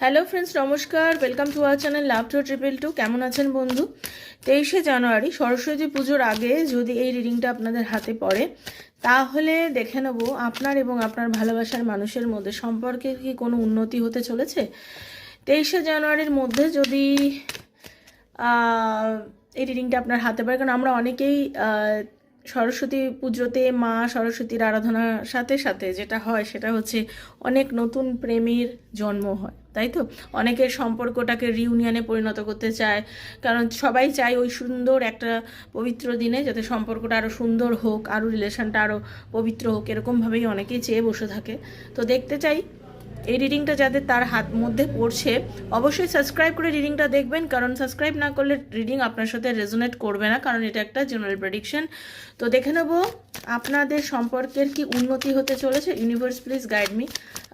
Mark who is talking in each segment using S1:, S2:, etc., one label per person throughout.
S1: Hello friends নমস্কার। Welcome to our channel love to triple two কেমন আছেন বন্ধু? তেইশে জানুয়ারি, সরস্বতী পুজোর আগে যদি এই রিডিংটা আপনাদের হাতে পড়ে, তাহলে দেখে নেব আপনার এবং আপনার ভালোবাসার মানুষের মধ্যে সম্পর্কে কি কোনো উন্নতি হতে চলেছে? তেইশে জানুয়ারির মধ্যে যদি এই রিডিংটা আপনার হাতে পারে কারণ আমরা অনেকেই সরস্বতী পুজোতে মা সরস্বতীর আরাধনার সাথে সাথে যেটা হয় সেটা হচ্ছে অনেক নতুন প্রেমের জন্ম হয়, তাই তো? অনেকের সম্পর্কটাকে রিউনিয়নে পরিণত করতে চায়, কারণ সবাই চায় ওই সুন্দর একটা পবিত্র দিনে যাতে সম্পর্কটা আরও সুন্দর হোক আরও রিলেশনটা আরও পবিত্র হোক, এরকমভাবেই অনেকেই চেয়ে বসে থাকে। তো দেখতে চাই এই রিডিংটা যাদের তার হাত মধ্যে পড়ছে, অবশ্যই সাবস্ক্রাইব করে রিডিংটা দেখবেন, কারণ সাবস্ক্রাইব না করলে রিডিং আপনার সাথে রেজোনেট করবে না, কারণ এটা একটা জেনারেল প্রেডিকশন তো দেখে নেব, আপনাদের সম্পর্কের কি উন্নতি হতে চলেছে? ইউনিভার্স প্লিজ গাইড মি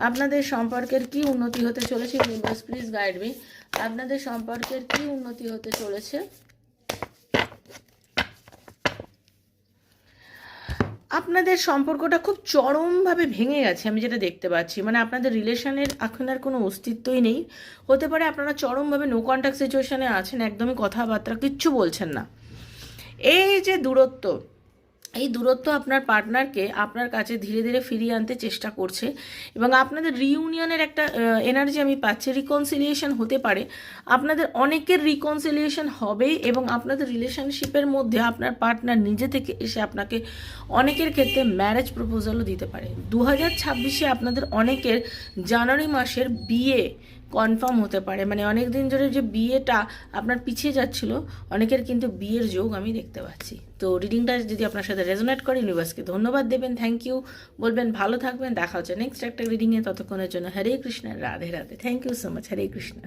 S1: আপনাদের সম্পর্কের কি উন্নতি হতে চলেছে? ইউনিভার্স প্লিজ গাইড মি আপনাদের সম্পর্কের কি উন্নতি হতে চলেছে? আপনাদের সম্পর্কটা খুব চরমভাবে ভেঙে গেছে, আমি যেটা দেখতে পাচ্ছি। মানে আপনাদের রিলেশনের এখন আর কোনো অস্তিত্বই নেই। হতে পারে আপনারা চরমভাবে নো কন্ট্যাক্ট সিচুয়েশানে আছেন, একদমই কথাবার্তা কিচ্ছু বলছেন না। এই যে দূরত্ব এই দূরত্ব আপনার পার্টনারকে আপনার কাছে ধীরে ধীরে ফিরিয়ে আনতে চেষ্টা করছে এবং আপনাদের রিউনিয়নের একটা এনার্জি আমি পাচ্ছি। রিকনসিলিয়েশন হতে পারে। আপনাদের অনেকের রিকনসিলিয়েশন হবে এবং আপনাদের রিলেশনশিপের মধ্যে আপনার পার্টনার নিজে থেকে এসে আপনাকে অনেকের ক্ষেত্রে ম্যারেজ প্রপোজালও দিতে পারে। দু হাজার ছাব্বিশে আপনাদের অনেকের জানুয়ারি মাসের বিয়ে কনফার্ম হতে পারে। মানে অনেক দিন ধরে যে বিয়েটা আপনার পিছিয়ে যাচ্ছিল, অনেকের কিন্তু বিয়ের যোগ আমি দেখতে পাচ্ছি। তো রিডিংটা যদি আপনার সাথে রেজোনেট করে ইউনিভার্সকে ধন্যবাদ দেবেন থ্যাংক ইউ বলবেন, ভালো থাকবেন, দেখা হচ্ছে নেক্সট একটা রিডিংয়ে ততক্ষণের জন্য Hare Krishna, Radhe Radhe. Thank you so much Hare Krishna.